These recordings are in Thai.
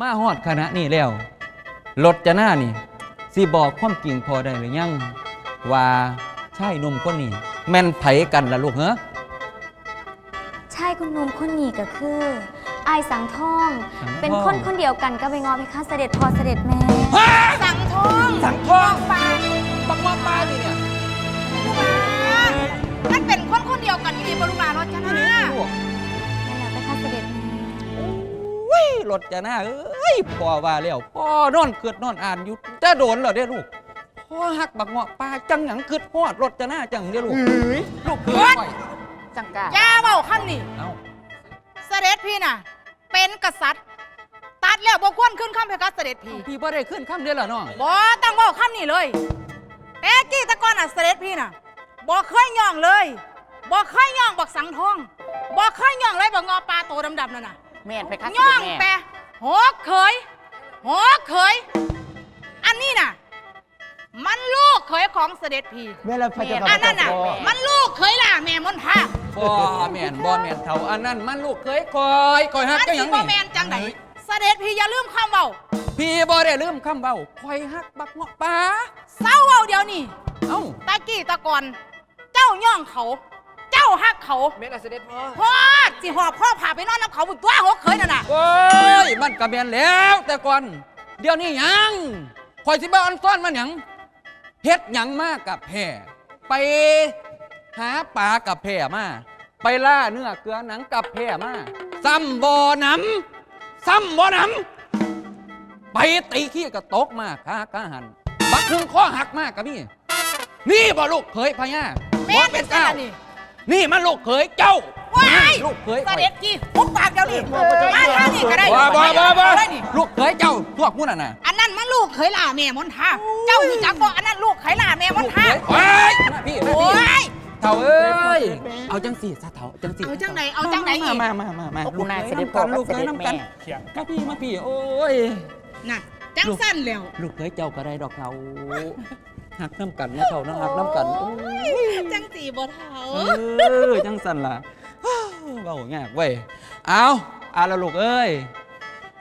มาฮอดคณะนี่แล้วรถจะหน้านี่สิบอกความจริงพอได้หรือยัง ว่าชายหนุ่มคนนี้แม่นไผกันล่ะลูกเหรอใช่คุณหนุ่มคนนี้ก็คืออายสังทองสังทอง เป็นคนคนเดียวกันก็ไปงอเพคะเสด็จพอเสด็จแม่ จะหน้าเอ้ยพ่อว่าแล้วพ่อนอนเกิดนอนอ่านอยู่จะโดนเหรอเด้ลูกพ่อหักบักเงาะปลาจังหยังเกิดฮอดรถจะหน้าจังเด้ลูกลูกเกิดไปจังกาอย่าเบาคำนี้เอ้าเสด็จพี่น่ะ เป็นกษัตริย์ ตัดแล้วบ่ควรขึ้นคำเพคะเสด็จพี่พี่บ่ได้ขึ้นคำเดียวล่ะน้องบ่ต้องเบาคำนี้เลยแต่กี้แตะกอนอะเสด็จพี่น่ะบ่เคยย่องเลยบ่เคยย่องบักสังทองบ่เคยย่องเลยบักงอปลาโตดำๆนั่นน่ะแม่นไปคัสย่องแม่แปะ หกเขยหกเขยอันนี้น่ะ มันลูกเขยของเสด็จพี่แม่ละพระเจ้าอันนั้นน่ะ มันลูกเขยล่ะแม่มนทาบ่แม่นบ่แม่นเท่าอันนั้นมันลูกเคยคอยคอยฮักอันก็หยันี้งบ่นี่แมนจังไหนเสด็จพี่อย่าลืมคำเว้าพี่บ่ได้ลืมคำเบาคอยฮักบักเงาะปลาเศร้าเว้าเดี๋ยวนี้เอ้าตะกี้ตะกอนเจ้าย่องเขาเจ้าฮักเขาแม่ละเสด็จพ่อพอดสิหอบพ่อพาไปนอนน้ำเขาบุตัวหกเขยนั่นน่ะโอ้ยมันกระเบียนแล้ว แต่ก่อนเดี๋ยวนี้หยังคอยสิบ่อันซ่อนมันหยังเฮ็ดหยังมากับแพร่ไปหาปลากับแพร่มาไปล่าเนื้อเกลือหนังกับแพร่มาซ้ำบ่อน้ำซ้ำบ่อน้ำไปตีขี้กระตกมาคากะหันบักหนึ่งข้อหักมากกับนี่นี่บ่ลูกเขยพญาแม่บ่เป็เป็นนจังเก้า นั้นนี่นี่มันลูกเขยเจ้าว้ายลูกเขยเสข้อยด็จพี่หุบปากเดี๋ยวนี้มาทางนี้ก็ได้บ่บ่บ่บ่ได้นี่ลูกเขยเจ้าพวกมู้น่ะน่ะอันนั้นมันลูกเขยล่าแม่มนทาเจ้ารู้จักบ่อันนั้นลูกเขยล่าแม่มนทาเฮ้ยมาพี่มาโอ้พี่ยเถ่าเอ้ย เอาจังสี่ซะเถ่าจังสี่เอาจังไหนเอาจังไหนอีกมามามามาโอ้กูนายเสลูด็จกพ่อกันกับลูกเสเคยด็จน้ำแม่กันมาพี่มาพี่โอ้ยน่ะจังสั้นแล้วลูกเคยเจ้าก็ได้ดอกเขา หักน้ำกันนะเขานะหักน้ำกันโอ้ยจังสีบ่เท้าเออจังสันล่ะเบายากเว้ยเอาเอาละลูกเอ้ย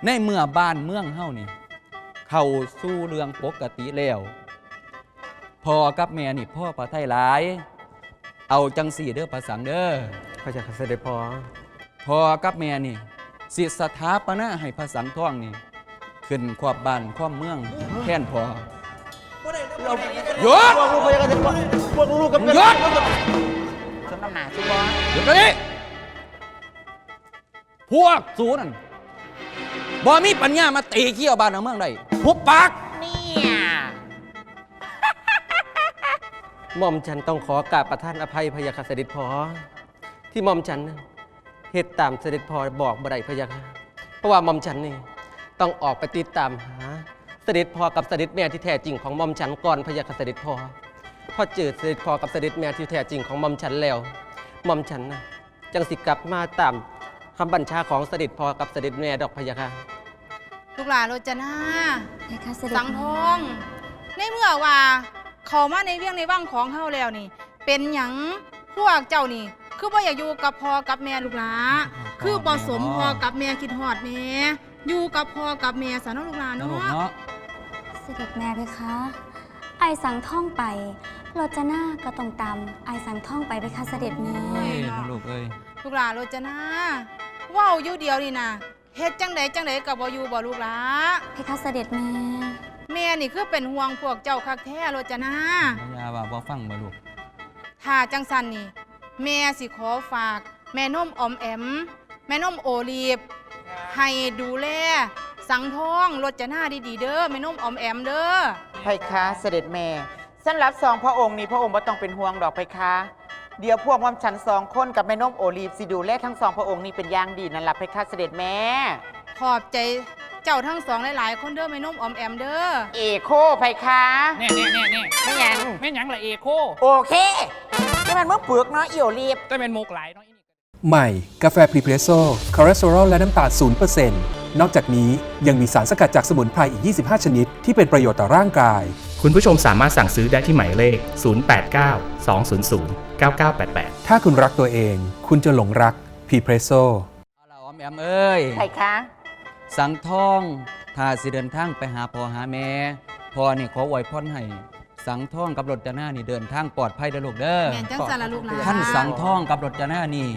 ในเมื่อบ้านเมืองเฮานี่ เข้าสู้เรื่องปกติแล้วพ่อกับแม่นี่พ่อพระไทยหลาย เอาจังสี่เด้อภาษาเด้อพระเจ้าเสด็จพ่อพ่อกับแม่นี่สิสถาปนาให้พระสังท่องนี่ ขึ้นขวบบ้านขวบเมืองแค่นพอ หยุดพวกลูกพระเจ้าเสด็จพ่อพวกลูกกับหยุดสมน้ำหนาชุบอหยุดตรงนี้พวกสูนั่นบ่มีปัญญามาตีเขี้ยวบ้านเอาเมืองใดหุบปากเนี่ยหม่อมฉันต้องขอกราบประท่านอภัยพยาคเสด็จพอที่หม่อมฉันน่ะเหตุตามเสด็จพอบอกบ่ได้พยาคเพราะว่าหม่อมฉันนี่ต้องออกไปติดตามหา เสด็จพ่อกับเสด็จแม่ที่แท้จริงของหม่อมฉันก่อนพระยาค่ะเสด็จพ่อพอเจอเสด็จพ่อกับเสด็จแม่ที่แท้จริงของหม่อมฉันแล้วหม่อมฉันนะจังสิกลับมาตามคำบัญชาของเสด็จพ่อกับเสด็จแม่ดอกพระยาค่ะลูกหลานโรจนาเพคะเสด็จสังทอง ในเมื่อว่าเขามาในเวียงในว่างของเฮาแล้วนี่ เป็นหยังพวกเจ้านี่ คือบ่อยากอยู่กับพ่อกับแม่ลูกหลาคือบ่สมพ่อกับแม่คิดฮอดแม่อยู่กับพ่อกับแม่ซะเนาะลูกหลานนะลูกเนาะ เนาะเสด็จแม่เพคะอายสังท่องไปโรจนาก็ต้องตามอายสังท่องไปเพคะเสด็จแม่เอ้ยนะลูกเอ้ยลูกหลานโรจนาเว้าอยู่เดียวนี่นะเฮ็ดจังใดจังใดก็บ่อยู่บ่ลูกหลาเพคะเสด็จแม่ แม่นี่คือเป็นห่วงพวกเจ้าคักแท้โรจนาพญาว่าบ่ฟังบ่ลูกถ้าจังสันนี่ แม่สิขอฝาก แม่นมออมแอม แม่นมโอลีฟให้ดูแล สังทองรจนาดีๆเด้อแม่นมออมแอมเด้อไพคะเสด็จแม่สำหรับสองพระองค์นี้พระองค์ไม่ต้องเป็นห่วงดอกไพคะเดี๋ยวพวกม่อมฉันสองคนกับแม่นมโอลีฟสิดูแลทั้งสองพระองค์นี้เป็นอย่างดีนั่นแหละไพคะเสด็จแม่ ขอบใจเจ้าทั้งสองหลายๆ คนเด้อแม่นมออมแอมเด้อเอโคไพคะแน่แน่แน่แน่ไม่หยังแม่นหยังละเอโคโอเคนี่มันเมื่อเปลือกเนาะอีโอลีฟก็เป็นโมกหลายเนาะอีนี่ใหม่ กาแฟพรีเพรสโซ่คอเลสเตอรอลและน้ำตาล0%น นอกจากนี้ยังมีสารสกัดจากสมุนไพรอีก 25 ชนิด ที่เป็นประโยชน์ต่อร่างกาย คุณผู้ชมสามารถสั่งซื้อได้ที่หมายเลข 089 200 9988 ถ้าคุณรักตัวเอง คุณจะหลงรักพรีเพรสโซ่เอาล่ะออมแอมเอ้ยไพคะ สังทองถ้าสิเดินทางไปหาพ่อหาแม่พ่อนี่ขออวยพรให้ สังทองกับรถจนานี่เดินทางปลอดภัยเด้อลูกเด้อแม่นจังซั่นล่ะลูกหลาน ท่านสังทองกับรถจนานี่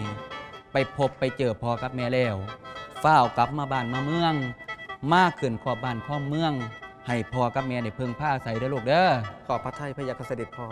ไปพบไปเจอพ่อกับแม่แล้ว ฝ้าวกลับมาบ้านมาเมือง มากขึ้นขอบบ้านขอบเมือง ให้พ่อกับแม่ในเพิ่งผ้าใส่เด้อลูกเด้อ ขอพระไทยพระยาคเสด็จพอ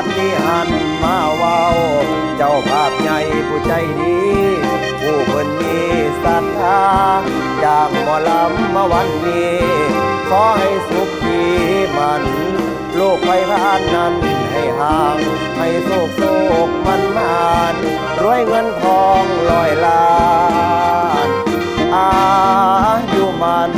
บัดนี้หันมาเว้า เจ้าภาพใหญ่ผู้ใจดี ผู้เพิ่นมีศรัทธาจากหมอลำมาวันนี้ ขอให้สุขีมันโลกไปผ่านนั้นให้ห่าง ให้โศกโศกมันมานรวยเงินทองลอยล้านอายุมัน